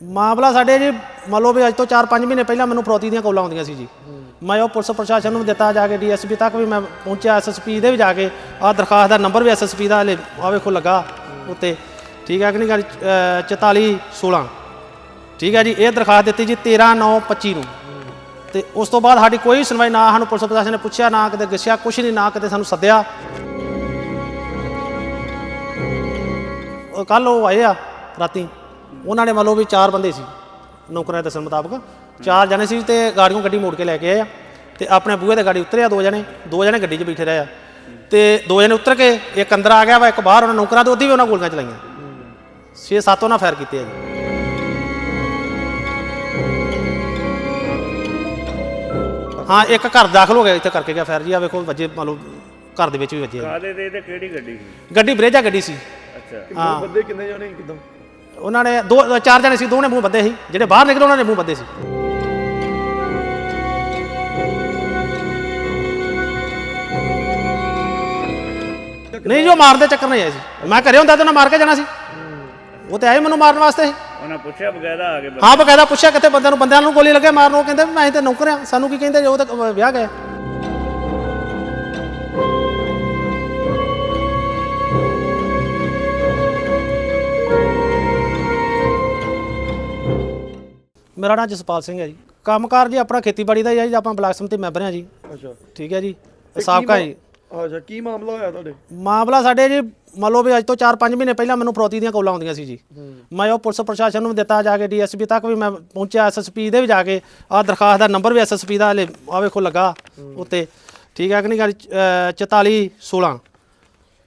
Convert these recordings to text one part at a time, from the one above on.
ਮਾਮਲਾ ਸਾਡੇ ਜੀ, ਮੰਨ ਲਓ ਵੀ ਅੱਜ ਤੋਂ 4-5 ਮਹੀਨੇ ਪਹਿਲਾਂ ਮੈਨੂੰ ਫਰੋਤੀ ਦੀਆਂ ਕਾਲਾਂ ਆਉਂਦੀਆਂ ਸੀ ਜੀ। ਮੈਂ ਉਹ ਪੁਲਿਸ ਪ੍ਰਸ਼ਾਸਨ ਨੂੰ ਦਿੱਤਾ ਜਾ ਕੇ, ਡੀਐਸਪੀ ਤੱਕ ਵੀ ਮੈਂ ਪਹੁੰਚਿਆ ਐਸਐਸਪੀ ਦੇ ਵੀ ਜਾ ਕੇ। ਆਹ ਦਰਖਾਸਤ ਦਾ ਨੰਬਰ ਵੀ ਐਸਐਸਪੀ ਦਾ ਹਲੇ ਆ ਵੇਖੋ ਲੱਗਾ ਉੱਤੇ। ਠੀਕ ਹੈ ਕਿ ਨਹੀਂ ਗੱਲ? 44 16 ਠੀਕ ਹੈ ਜੀ, ਇਹ ਦਰਖਾਸਤ ਦਿੱਤੀ ਜੀ 13 9 25 ਨੂੰ। ਤੇ ਉਸ ਤੋਂ ਬਾਅਦ ਸਾਡੀ ਕੋਈ ਸੁਣਵਾਈ ਨਾ, ਸਾਨੂੰ ਪੁਲਿਸ ਪ੍ਰਸ਼ਾਸਨ ਨੇ ਪੁੱਛਿਆ, ਨਾ ਕਿਤੇ ਗਿੱਛਿਆ ਕੁਛ ਨਹੀਂ, ਨਾ ਕਿਤੇ ਸਾਨੂੰ ਸੱਦਿਆ। ਕੱਲ ਉਹ ਆਏ ਆ, ਰਾਤੀ। ਉਹਨਾਂ ਨੇ ਮੰਨ ਲਓ ਵੀ ਚਾਰ ਬੰਦੇ ਸੀ ਨੌਕਰਾਂ ਦੇ ਦੱਸਣ ਮੁਤਾਬਕ। ਚਾਰ ਜਣੇ ਸੀ ਤੇ ਗਾੜੀਆਂ ਗੱਡੀ ਮੋੜ ਕੇ ਲੈ ਕੇ ਆਏ ਆ। ਤੇ ਆਪਣੇ ਬੂਹੇ ਤੇ ਗਾੜੀ ਉਤਰਿਆ ਦੋ ਜਣੇ ਦੋ ਜਣੇ ਗੱਡੀ 'ਚ ਬੈਠੇ ਰਹੇ ਆ। ਤੇ ਦੋ ਜਣੇ ਉਤਰ ਕੇ ਇੱਕ ਅੰਦਰ ਆ ਗਿਆ ਵਾ ਇੱਕ ਬਾਹਰ ਉਹਨਾਂ ਨੌਕਰਾਂ ਦੇ ਉਹਦੀ ਵੀ ਉਹਨਾਂ ਗੋਲੀਆਂ ਚਲਾਈਆਂ। ਛੇ ਸੱਤ ਉਹਨਾਂ ਫਾਇਰ ਕੀਤੇ ਆ ਜੀ। ਹਾਂ ਇੱਕ ਘਰ ਦਾਖਲ ਹੋ ਗਿਆ ਇੱਥੇ ਕਰਕੇ ਗਿਆ ਫਾਇਰ ਜੀ। ਆ ਵੇਖੋ ਵੱਜੇ ਮੰਨ ਲਓ ਘਰ ਦੇ ਵਿੱਚ ਵੀ ਵੱਜੇ ਆ। ਤੇ ਕਿਹੜੀ ਗੱਡੀ ਸੀ? ਗੱਡੀ ਬਰੇਜਾ ਗੱਡੀ ਸੀ। ਅੱਛਾ। ਹਾਂ। ਬੰਦੇ ਕਿੰਨੇ ਜਾਣੇ ਕਿਦਾਂ? ਉਹਨਾਂ ਨੇ ਦੋ ਚਾਰ ਜਣੇ ਸੀ ਦੋਨੇ ਮੂੰਹ ਬੱਦੇ ਸੀ। ਜਿਹੜੇ ਬਾਹਰ ਨਿਕਲੇ ਉਹਨਾਂ ਦੇ ਮੂੰਹ ਬੱਦੇ ਸੀ। ਨਹੀਂ ਜੋ ਮਾਰਨ ਦੇ ਚੱਕਰ ਨਹੀਂ ਆਏ ਸੀ। ਮੈਂ ਘਰੇ ਹੁੰਦਾ ਤਾਂ ਉਹਨਾਂ ਮਾਰ ਕੇ ਜਾਣਾ ਸੀ। ਉਹ ਤੇ ਆਏ ਮੈਨੂੰ ਮਾਰਨ ਵਾਸਤੇ। ਉਹਨਾਂ ਪੁੱਛਿਆ ਬਗੈਰਾ ਆ ਕੇ ਹਾਂ ਬਕਾਇਦਾ ਪੁੱਛਿਆ ਕਿਤੇ ਬੰਦਿਆਂ ਨੂੰ ਬੰਦਿਆਂ ਨੂੰ ਗੋਲੀ ਲੱਗੇ ਮਾਰਨ ਉਹ ਕਹਿੰਦੇ ਮੈਂ ਤਾਂ ਨੌਕਰ ਆ ਸਾਨੂੰ ਕੀ ਕਹਿੰਦੇ ਉਹ ਤਾਂ ਵਿਆਹ ਗਏ ਮੇਰਾ ਨਾਮ ਜਸਪਾਲ ਸਿੰਘ ਹੈ ਜੀ। ਕੰਮਕਾਰ ਜੀ ਆਪਣਾ ਖੇਤੀਬਾੜੀ ਦਾ ਹੀ ਹੈ ਜੀ ਆਪਾਂ ਬਲਾਕ ਸਮਿਤੀ ਮੈਂਬਰ ਹਾਂ ਜੀ। ਅੱਛਾ। ਠੀਕ ਹੈ ਜੀ। ਸਾਬਕਾ ਜੀ। ਅੱਛਾ ਕੀ ਮਾਮਲਾ ਹੋਇਆ ਤੁਹਾਡੇ? ਮਾਮਲਾ ਸਾਡੇ ਜੀ ਮੰਨ ਲਓ ਵੀ ਅੱਜ ਤੋਂ 4-5 ਮਹੀਨੇ ਪਹਿਲਾਂ ਮੈਨੂੰ ਫਰੋਤੀ ਦੀਆਂ ਕਾਲਾਂ ਆਉਂਦੀਆਂ ਸੀ ਜੀ। ਮੈਂ ਉਹ ਪੁਲਿਸ ਪ੍ਰਸ਼ਾਸਨ ਨੂੰ ਦਿੱਤਾ ਜਾ ਕੇ ਡੀਐਸਪੀ ਤੱਕ ਵੀ ਮੈਂ ਪਹੁੰਚਿਆ ਐਸਐਸਪੀ ਦੇ ਵੀ ਜਾ ਕੇ। ਆਹ ਦਰਖਾਸਤ ਦਾ ਨੰਬਰ ਵੀ ਐਸਐਸਪੀ ਦਾ ਹਲੇ ਆ ਵੇਖੋ ਲੱਗਾ ਉੱਤੇ। ਠੀਕ ਹੈ ਕਿ ਨਹੀਂ ਗੱਲ? 44 16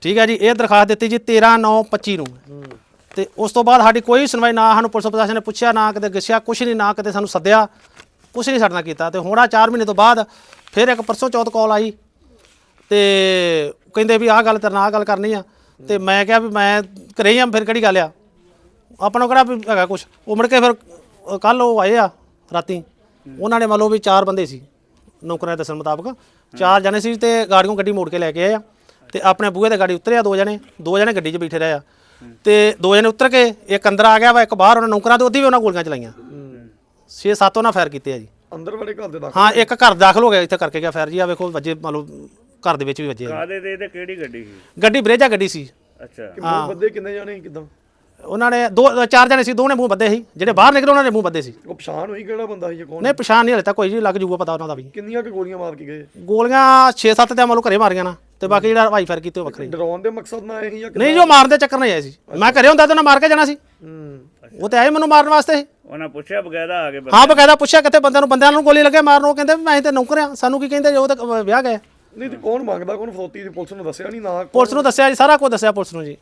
ਠੀਕ ਹੈ ਜੀ ਇਹ ਦਰਖਾਸਤ ਦਿੱਤੀ ਜੀ 13 9 25 ਨੂੰ। ਤੇ ਉਸ ਤੋਂ ਬਾਅਦ ਸਾਡੀ ਕੋਈ ਸੁਣਵਾਈ ਨਾ, ਸਾਨੂੰ ਪੁਲਿਸ ਪ੍ਰਸ਼ਾਸਨ ਨੇ ਪੁੱਛਿਆ, ਨਾ ਕਿਤੇ ਗਿੱਛਿਆ ਕੁਛ ਨਹੀਂ, ਨਾ ਕਿਤੇ ਸਾਨੂੰ ਸੱਦਿਆ, ਕੁਛ ਨਹੀਂ ਸਾਡੇ ਨਾਲ ਕੀਤਾ। ਤੇ ਹੁਣ ਆ 4 ਮਹੀਨੇ ਤੋਂ ਬਾਅਦ ਫਿਰ ਇੱਕ ਪਰਸੋਂ ਚੌਥ ਕਾਲ ਆਈ ਤੇ ਕਹਿੰਦੇ ਵੀ ਆਹ ਗੱਲ ਤੇਰੇ ਨਾਲ ਆਹ ਗੱਲ ਕਰਨੀ ਆ। ਤੇ ਮੈਂ ਕਿਹਾ ਵੀ ਮੈਂ ਘਰੇ ਹੀ ਆ, ਫਿਰ ਕਿਹੜੀ ਗੱਲ ਆ? ਆਪਣਾ ਕਿਹੜਾ ਵੀ ਹੈਗਾ ਕੁਛ? ਉਹ ਮੁੜ ਕੇ ਫਿਰ ਕੱਲ ਉਹ ਆਏ ਆ ਰਾਤੀ। ਉਹਨਾਂ ਨੇ ਮੰਨ ਲਓ ਵੀ ਚਾਰ ਬੰਦੇ ਸੀ, ਨੌਕਰਾਂ ਦੇ ਦੱਸਣ ਮੁਤਾਬਕ। ਚਾਰ ਜਣੇ ਸੀ ਤੇ ਗਾੜੀਆਂ ਗੱਡੀ ਮੋੜ ਕੇ ਲੈ ਕੇ ਆਏ ਆ। ਤੇ ਆਪਣੇ ਬੂਹੇ ਤੇ ਗਾੜੀ ਉਤਰਿਆ ਦੋ ਜਣੇ ਦੋ ਜਣੇ ਗੱਡੀ 'ਚ ਬੈਠੇ ਰਹੇ ਆ। ਤੇ ਦੋ ਜਣੇ ਉਤਰ ਕੇ ਇੱਕ ਅੰਦਰ ਆ ਗਿਆ ਵਾ ਇੱਕ ਬਾਹਰ ਉਹਨਾਂ ਨੌਕਰਾਂ ਦੇ ਉਹਦੀ ਵੀ ਉਹਨਾਂ ਗੋਲੀਆਂ ਚਲਾਈਆਂ। ਛੇ ਸੱਤ ਉਹਨਾਂ ਫਾਇਰ ਕੀਤੇ ਆ ਜੀ। ਅੰਦਰ ਵਾਲੇ ਘਰ ਦੇ ਦਾਖਲ ਹਾਂ ਇੱਕ ਘਰ ਦਾਖਲ ਹੋ ਗਿਆ ਇੱਥੇ ਕਰਕੇ ਗਿਆ ਫਾਇਰ ਜੀ। ਆ ਵੇਖੋ ਵੱਜੇ ਮੰਨ ਲਓ ਘਰ ਦੇ ਵਿੱਚ ਵੀ ਵੱਜੇ ਆ। ਕਾਦੇ ਤੇ ਤੇ ਕਿਹੜੀ ਗੱਡੀ ਸੀ? ਗੱਡੀ ਬਰੇਜਾ ਗੱਡੀ ਸੀ। ਅੱਛਾ। ਕਿੰਨੇ ਬੰਦੇ ਕਿੰਨੇ ਜਾਣੇ ਕਿਦਾਂ? ਉਹਨਾਂ ਨੇ ਦੋ ਚਾਰ ਜਣੇ ਸੀ ਦੋਨੇ ਮੂੰਹ ਬੱਦੇ ਸੀ। ਜਿਹੜੇ ਬਾਹਰ ਨਿਕਲੇ ਉਹਨਾਂ ਦੇ ਮੂੰਹ ਬੱਦੇ ਸੀ। ਉਹ ਪਛਾਣ ਹੋਈ ਕਿਹੜਾ ਬੰਦਾ ਸੀ ਜਾਂ ਕੌਣ? ਨਹੀਂ ਪਛਾਣ ਨਹੀਂ ਹਲੇ ਤੱਕ ਕੋਈ ਜੀ ਲੱਗ ਜੂਗਾ ਪਤਾ ਉਹਨਾਂ ਦਾ ਵੀ। ਕਿੰਨੀਆਂ ਕੁ ਗੋਲੀਆਂ ਮਾਰ ਕੇ ਗਏ? ਗੋਲੀਆਂ 6-7 ਤੇ ਮਤਲਬ ਘਰੇ ਮਾਰੀਆਂ ਨਾ ਤੇ ਬਾਕੀ ਜਿਹੜਾ ਹਵਾਈ ਫਾਇਰ ਕੀਤੇ ਉਹ ਵੱਖਰੇ। ਡਰਾਉਣ ਦੇ ਮਕਸਦ ਨਾਲ ਆਏ ਸੀ ਜਾਂ ਨਹੀਂ ਜੋ ਮਾਰਨ ਦੇ ਚੱਕਰ ਨਹੀਂ ਆਏ ਸੀ। ਮੈਂ ਘਰੇ ਹੁੰਦਾ ਤਾਂ ਉਹਨਾਂ ਮਾਰ ਕੇ ਜਾਣਾ ਸੀ। ਹੂੰ। ਉਹ ਤੇ ਆਏ ਮੈਨੂੰ ਮਾਰਨ ਵਾਸਤੇ। ਉਹਨਾਂ ਪੁੱਛਿਆ ਬਗੈਰਾ ਆ ਕੇ ਹਾਂ ਬਕਾਇਦਾ ਪੁੱਛਿਆ ਕਿਤੇ ਬੰਦਿਆਂ ਨੂੰ ਬੰਦਿਆਂ ਨੂੰ ਗੋਲੀ ਲੱਗੇ ਮਾਰਨ ਉਹ ਕਹਿੰਦੇ ਮੈਂ ਤਾਂ ਨੌਕਰ ਆ ਸਾਨੂੰ ਕੀ ਕਹਿੰਦੇ ਉਹ ਤਾਂ ਵਿਆਹ ਗਏ ਨਹੀਂ ਤੇ ਕੌਣ ਮੰਗਦਾ ਕੌਣ ਫਰੋਤੀ ਦੀ ਪੁਲਿਸ ਨੂੰ ਦੱਸਿਆ ਨਹੀਂ ਨਾ ਪੁਲਿਸ ਨੂੰ ਦੱਸਿਆ ਜੀ ਸਾਰਾ ਕੁਝ ਦੱਸਿਆ ਪੁਲਿਸ ਨੂੰ ਜੀ।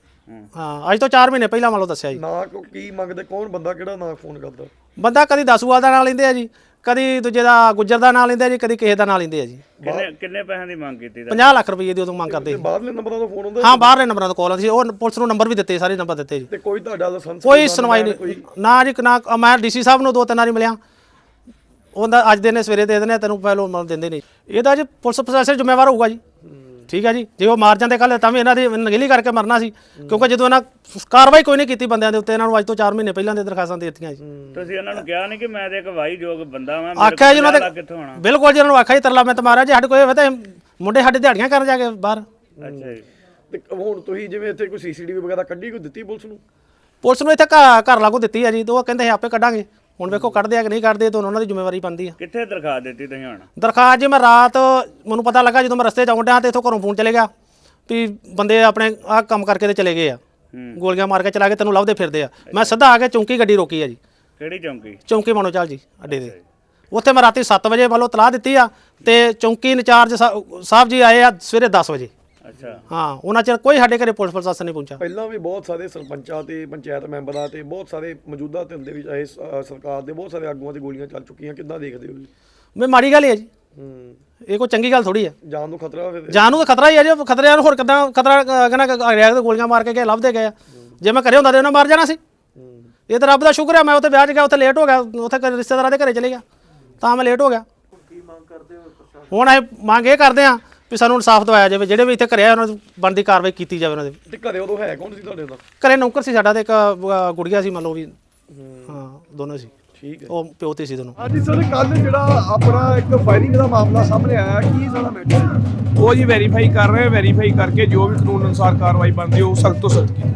ਹਾਂ ਅੱਜ ਤੋਂ 4 ਮਹੀਨੇ ਪਹਿਲਾਂ ਮੰਨ ਲਓ ਦੱਸਿਆ ਜੀ। ਨਾ ਕੋ ਕੀ ਮੰਗਦੇ? ਕੌਣ ਬੰਦਾ ਕਿਹੜਾ ਨਾ ਫੋਨ ਕਰਦਾ? ਬੰਦਾ ਕਦੀ ਦਸੂਆ ਦਾ ਨਾਂ ਲੈਂਦੇ ਆ ਜੀ ਕਦੀ ਦੂਜੇ ਦਾ ਗੁੱਜਰ ਦਾ ਨਾਂ ਲੈਂਦੇ ਆ ਜੀ ਕਦੀ ਕਿਸੇ ਦਾ ਨਾਂ ਲੈਂਦੇ ਆ ਜੀ। ਕਿੰਨੇ ਕਿੰਨੇ ਪੈਸਿਆਂ ਦੀ ਮੰਗ ਕੀਤੀ ਤਾਂ 50 ਲੱਖ ਰੁਪਏ ਦੀ ਉਦੋਂ ਮੰਗ ਕਰਦੇ ਤੇ ਸੀ। ਬਾਹਰਲੇ ਨੰਬਰਾਂ ਤੋਂ ਫੋਨ ਹੁੰਦਾ ਹਾਂ ਬਾਹਰਲੇ ਨੰਬਰਾਂ ਤੋਂ ਕਾਲ ਆਉਂਦੀ ਸੀ। ਉਹ ਪੁਲਿਸ ਨੂੰ ਨੰਬਰ ਵੀ ਦਿੱਤੇ ਸਾਰੇ ਨੰਬਰ ਦਿੱਤੇ ਜੀ। ਤੇ ਕੋਈ ਤੁਹਾਡਾ ਲਾਇਸੈਂਸ ਕੋਈ ਸੁਣਵਾਈ ਨਹੀਂ ਨਾ ਜੀ ਨਾ ਮੈਂ ਡੀਸੀ ਸਾਹਿਬ ਨੂੰ ਦੋ ਤਿੰਨ ਵਾਰੀ ਮਿਲਿਆ। ਉਹਦਾ ਅੱਜ ਦੇ ਨੇ ਸਵੇਰੇ ਦੇ ਦੇਣੇ ਤੈਨੂੰ ਪਹਿਲੋਂ ਮਤਲਬ ਦਿੰਦੇ ਨਹੀਂ। ਇਹਦਾ ਜੀ ਪੁਲਿਸ ਪ੍ਰਸ਼ਾਸਨ ਜ਼ਿੰਮੇਵਾਰ ਹੋਊਗਾ ਜੀ। ਠੀਕ ਹੈ ਜੀ। ਜੇ ਉਹ ਮਾਰ ਜਾਂਦੇ ਕੱਲ ਤਾਂ ਵੀ ਇਹਨਾਂ ਦੀ ਨਗੇਲੀ ਕਰਕੇ ਮਰਨਾ ਸੀ। ਕਿਉਂਕਿ ਜਦੋਂ ਇਹਨਾਂ ਕਾਰਵਾਈ ਕੋਈ ਨਹੀਂ ਕੀਤੀ ਬੰਦਿਆਂ ਦੇ ਉੱਤੇ ਇਹਨਾਂ ਨੂੰ ਅੱਜ ਤੋਂ 4 ਮਹੀਨੇ ਪਹਿਲਾਂ ਦੇ ਦਰਖਾਸਤਾਂ ਦੇ ਦਿੱਤੀਆਂ ਜੀ। ਤੁਸੀਂ ਉਹਨਾਂ ਨੂੰ ਕਿਹਾ ਨਹੀਂ ਕਿ ਮੈਂ ਤੇ ਇੱਕ ਵਾਈ ਯੋਗ ਬੰਦਾ ਵਾਂ ਆਖਿਆ ਜੀ ਉਹਨਾਂ ਦੇ ਦੇ ਕਿੱਥੋਂ ਆਣਾ ਬਿਲਕੁਲ ਜੀ ਉਹਨਾਂ ਨੂੰ ਆਖਿਆ ਜੀ ਤਰਲਾ ਮੈਂ ਤੁਹਾਰਾ ਜੇ ਸਾਡੇ ਕੋਈ ਹੋਵੇ ਤਾਂ ਮੁੰਡੇ ਸਾਡੇ ਦਿਹਾੜੀਆਂ ਕਰਨ ਜਾ ਕੇ ਬਾਹਰ। ਅੱਛਾ ਜੀ। ਤੇ ਹੁਣ ਤੁਸੀਂ ਜਿਵੇਂ ਇੱਥੇ ਕੋਈ ਸੀਸੀਟੀਵੀ ਵਗੈਰਾ ਕੱਢੀ ਕੋਈ ਦਿੱਤੀ ਪੁਲਿਸ ਨੂੰ? ਪੁਲਿਸ ਨੂੰ ਇੱਥੇ ਘਰ ਲਾਗੂ ਦਿੱਤੀ ਆ ਜੀ ਤੇ ਉਹ ਕਹਿੰਦੇ ਸੀ ਆਪੇ ਕੱਢਾਂਗੇ। ਹੁਣ ਵੇਖੋ ਕੱਢਦੇ ਆ ਕਿ ਨਹੀਂ ਕੱਢਦੇ ਤਾਂ ਉਹਨਾਂ ਦੀ ਜ਼ਿੰਮੇਵਾਰੀ ਬਣਦੀ ਆ। ਕਿੱਥੇ ਦਰਖਾਸਤ ਦਿੱਤੀ ਤੁਸੀਂ ਹੁਣ? ਦਰਖਾਸਤ ਜੀ ਮੈਂ ਰਾਤ ਮੈਨੂੰ ਪਤਾ ਲੱਗਾ ਜਦੋਂ ਮੈਂ ਰਸਤੇ 'ਚ ਡਿਆ ਤੇ ਇਥੋਂ ਘਰੋਂ ਫੋਨ ਚਲੇ ਗਿਆ ਵੀ ਬੰਦੇ ਆਪਣੇ ਆਹ ਕੰਮ ਕਰਕੇ ਤੇ ਚਲੇ ਗਏ ਆ। ਗੋਲੀਆਂ ਮਾਰ ਕੇ ਚਲਾ ਗਏ ਤੈਨੂੰ ਲੱਭਦੇ ਫਿਰਦੇ ਆ। ਮੈਂ ਸਿੱਧਾ ਆ ਕੇ ਚੌਂਕੀ ਗੱਡੀ ਰੋਕੀ ਆ ਜੀ। ਕਿਹੜੀ ਚੌਂਕੀ? ਚੌਂਕੀ ਮਨੋਚਾਲ ਜੀ ਅੱਡੇ ਦੇ। ਉੱਥੇ ਮੈਂ ਰਾਤੀ 7 ਵਜੇ ਵੱਲੋਂ ਤਲਾਹ ਦਿੱਤੀ ਆ ਤੇ ਚੌਂਕੀ ਇੰਚਾਰਜ ਸਾਹਿਬ ਜੀ ਆਏ ਆ ਸਵੇਰੇ 10 ਵਜੇ। ਅੱਛਾ। ਹਾਂ ਉਹਨਾਂ ਚਿਰ ਕੋਈ ਸਾਡੇ ਘਰੇ ਪੁਲਿਸ ਪ੍ਰਸ਼ਾਸਨ ਨਹੀਂ ਪਹੁੰਚਾ ਪਹਿਲਾਂ ਵੀ ਬਹੁਤ ਸਾਰੇ ਸਰਪੰਚਾਂ ਤੇ ਪੰਚਾਇਤ ਮੈਂਬਰਾਂ ਤੇ ਬਹੁਤ ਸਾਰੇ ਮੌਜੂਦਾ ਧਿਰ ਦੇ ਵਿੱਚ ਆਏ ਸਰਕਾਰ ਦੇ ਬਹੁਤ ਸਾਰੇ ਆਗੂਆਂ ਤੇ ਗੋਲੀਆਂ ਚੱਲ ਚੁੱਕੀਆਂ ਕਿੱਦਾਂ ਦੇਖਦੇ ਹੋ ਜੀ ਮੈਂ ਮਾੜੀ ਗੱਲ ਹੀ ਹੈ ਜੀ। ਹੂੰ। ਇਹ ਕੋਈ ਚੰਗੀ ਗੱਲ ਥੋੜੀ ਹੈ। ਜਾਨ ਨੂੰ ਖਤਰਾ ਹੋਵੇ ਜਾਨ ਨੂੰ ਤਾਂ ਖਤਰਾ ਹੀ ਹੈ ਜੀ ਖਤਰੇ ਨੂੰ ਹੋਰ ਕਿਦਾਂ ਖਤਰਾ ਕਹਿੰਦਾ ਰਿਆ ਤੇ ਗੋਲੀਆਂ ਮਾਰ ਕੇ ਗਏ ਲੱਭਦੇ ਗਏ ਆ। ਜੇ ਮੈਂ ਘਰੇ ਹੁੰਦਾ ਤੇ ਉਹਨਾਂ ਮਾਰ ਜਾਣਾ ਸੀ। ਹੂੰ। ਇਹ ਤਾਂ ਰੱਬ ਦਾ ਸ਼ੁਕਰ ਹੈ ਮੈਂ ਉੱਥੇ ਵਿਆਹ 'ਚ ਗਿਆ ਉੱਥੇ ਲੇਟ ਹੋ ਗਿਆ ਉੱਥੇ ਰਿਸ਼ਤੇਦਾਰਾਂ ਦੇ ਘਰੇ ਚਲੇ ਗਿਆ। ਤਾਂ ਮੈਂ ਲੇਟ ਹੋ ਗਿਆ। ਹੁਣ ਇਹ ਮੰਗ ਇਹ ਕਰਦੇ ਆ ਵੀ ਸਾਨੂੰ ਇਨਸਾਫ ਦਵਾਇਆ ਜਾਵੇ ਜਿਹੜੇ ਵੀ ਇੱਥੇ ਘਰੇ ਆ ਉਹਨਾਂ ਦੀ ਬਣਦੀ ਕਾਰਵਾਈ ਕੀਤੀ ਜਾਵੇ ਉਹਨਾਂ ਦੇ। ਤੇ ਘਰੇ ਉਦੋਂ ਹੈ ਕੌਣ ਸੀ ਤੁਹਾਡੇ ਦਾ ਘਰੇ ਨੌਕਰ ਸੀ ਸਾਡਾ ਤੇ ਇੱਕ ਅਹ, ਗੁੜੀਆ ਸੀ ਮੰਨ ਲਓ ਵੀ। ਹਾਂ। ਦੋਨੋਂ ਸੀ। ਠੀਕ ਹੈ। ਉਹ ਪਿਓ ਤੇ ਸੀ ਦੋਨੋਂ। ਹਾਂਜੀ ਸਰ ਕੱਲ ਜਿਹੜਾ ਆਪਣਾ ਇੱਕ ਫਾਇਰਿੰਗ ਦਾ ਮਾਮਲਾ ਸਾਹਮਣੇ ਆਇਆ ਕੀ ਸਾਰਾ ਮੈਟਰ ਉਹ ਜੀ ਵੈਰੀਫਾਈ ਕਰ ਰਹੇ ਵੈਰੀਫਾਈ ਕਰਕੇ ਜੋ ਵੀ ਕਾਨੂੰਨ ਅਨੁਸਾਰ ਕਾਰਵਾਈ ਬਣਦੀ ਉਹ ਸਖਤ ਤੋਂ ਸਖਤ ਕੀਤੀ